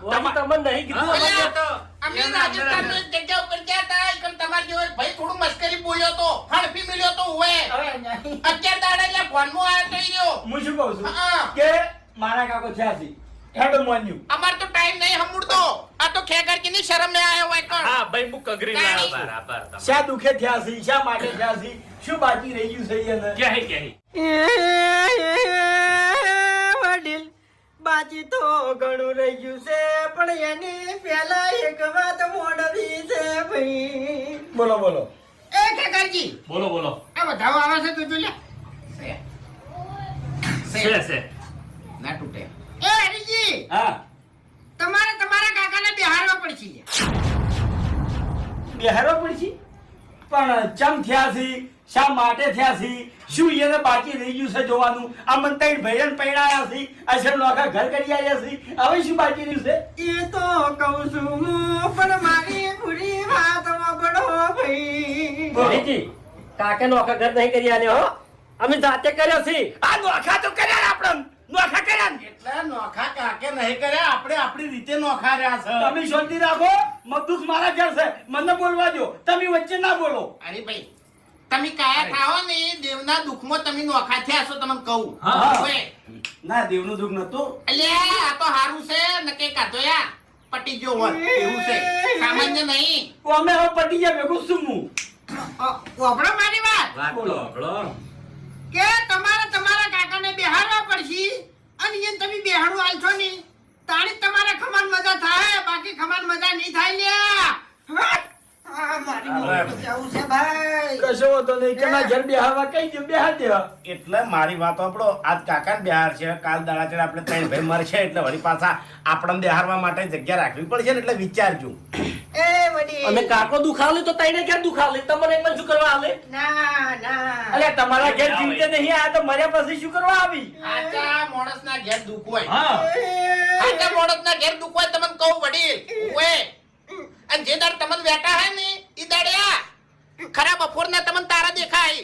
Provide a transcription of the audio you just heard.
તમને નહીં કીધું અમે તો અમે રાજસ્થાનની જગ્યા ઉપર ગયા હતા? એકમ તમાર એક ભાઈ થોડું મસ્કરી બોલ્યો તો હડફી મળ્યો તો હોય. અત્યાર દાડા એટલે ફોનમાં આવ્યો તો ઈયો હું શું કહું છું? કે મારા કાકો થયા છે હેડો માન્યું. અમાર તો ટાઈમ નહીં હમુડતો આ તો ખેગરની શરમ ને આયો હોય કણ. હા ભાઈ હું કગરી ના. બરાબર તમે. શા દુખે થયા છે શા માટે થયા છે શું બાકી રહી ગયું છે એને ક્યાંય વડીલ બાજી તો ઘણું રહી ગયું છે પણ એની પેલા એક વાત મોડવી છે ભાઈ. બોલો બોલો. એ ખેગરજી બોલો બોલો. આ બધાઓ આવે છે તું લે સે. છે. છે ના તૂટે. એ હરીજી હા. તમારે તમારા કાકાને બિહારવા પડશે. બિહારવા પડશે? પણ ચમ થયા છે? શા માટે થયા છે? શું એને બાકી રહી ગયું છે જોવાનું? આ મન ત્રણ ભૈરન પૈણાયા છે. અસર લોકા ઘર કરી આવ્યા છે. હવે શું બાકી રહ્યું છે? એ તો કહું છું હું પણ મારી પૂરી વાત વાપરો ભાઈ. ભણીજી, કાકે નોખા ઘર નહીં કરી આને હો? અમે જાતે કર્યો છે. આ નોખા તો કર્યા આપણે. નોખા કર્યા ને? એટલે નોખા કાકે નહીં કર્યા આપણે આપણી રીતે નોખા રહ્યા છે. તમે શાંતિ રાખો. મગદુખ મારા ઘર છે. મને બોલવા દો તમે વચ્ચે ના બોલો. અરે ભાઈ તમે કાયા થાઓ ને દેવના દુઃખમાં તમે નોખા થયા છો તમને કહું. ના દેવનું દુઃખ નતું અલ્યા આ તો હારું છે નકે કાતો યા. પટી જો હોય એવું છે. સામાન્ય નહીં. તો અમે હવે પટી ગયા ભેગું છું હું. વાપરો મારી વાત. વાત બોલો. સાંભળો. કે તમારે તમારા કાકાને બેહાડવા પડશે? અને એ તમે બેહાડું આલશો ને તાણી તમારે ખમાન મજા થાય બાકી ખમાન મજા નહીં થાય લ્યા હટ! આ મારી મોટી જવું છે ભાઈ કશો વાંધો નહીં કે ના ઘર બેહારવા કઈ દે બેહાર દેવા એટલે મારી વાત આપણો આજ કાકા બિહાર છે કાલ દાડા છે આપણે ત્રણ ભાઈ મરશે એટલે વળી પાછા આપણને બિહારવા માટે જગ્યા રાખવી પડશે ને એટલે વિચારજો. એ વડીલ. અમે કાકો દુખાવલી તો તઈને ક્યાં દુખાવલી તમને એકમાં શું કરવા આલે ના ના. અલ્યા તમારા ઘેર જીવતે નહીં આ તો મર્યા પછી શું કરવા આવી? આચા માણસના ઘેર દુઃખ હોય. હા. આચા માણસના ઘેર દુઃખ હોય તમને કહું વડીલ. ઓએ અને જે દાડ તમને બેઠા હે ને ઈ દાડ્યા ખરા બપોરના તમને તારા દેખાય.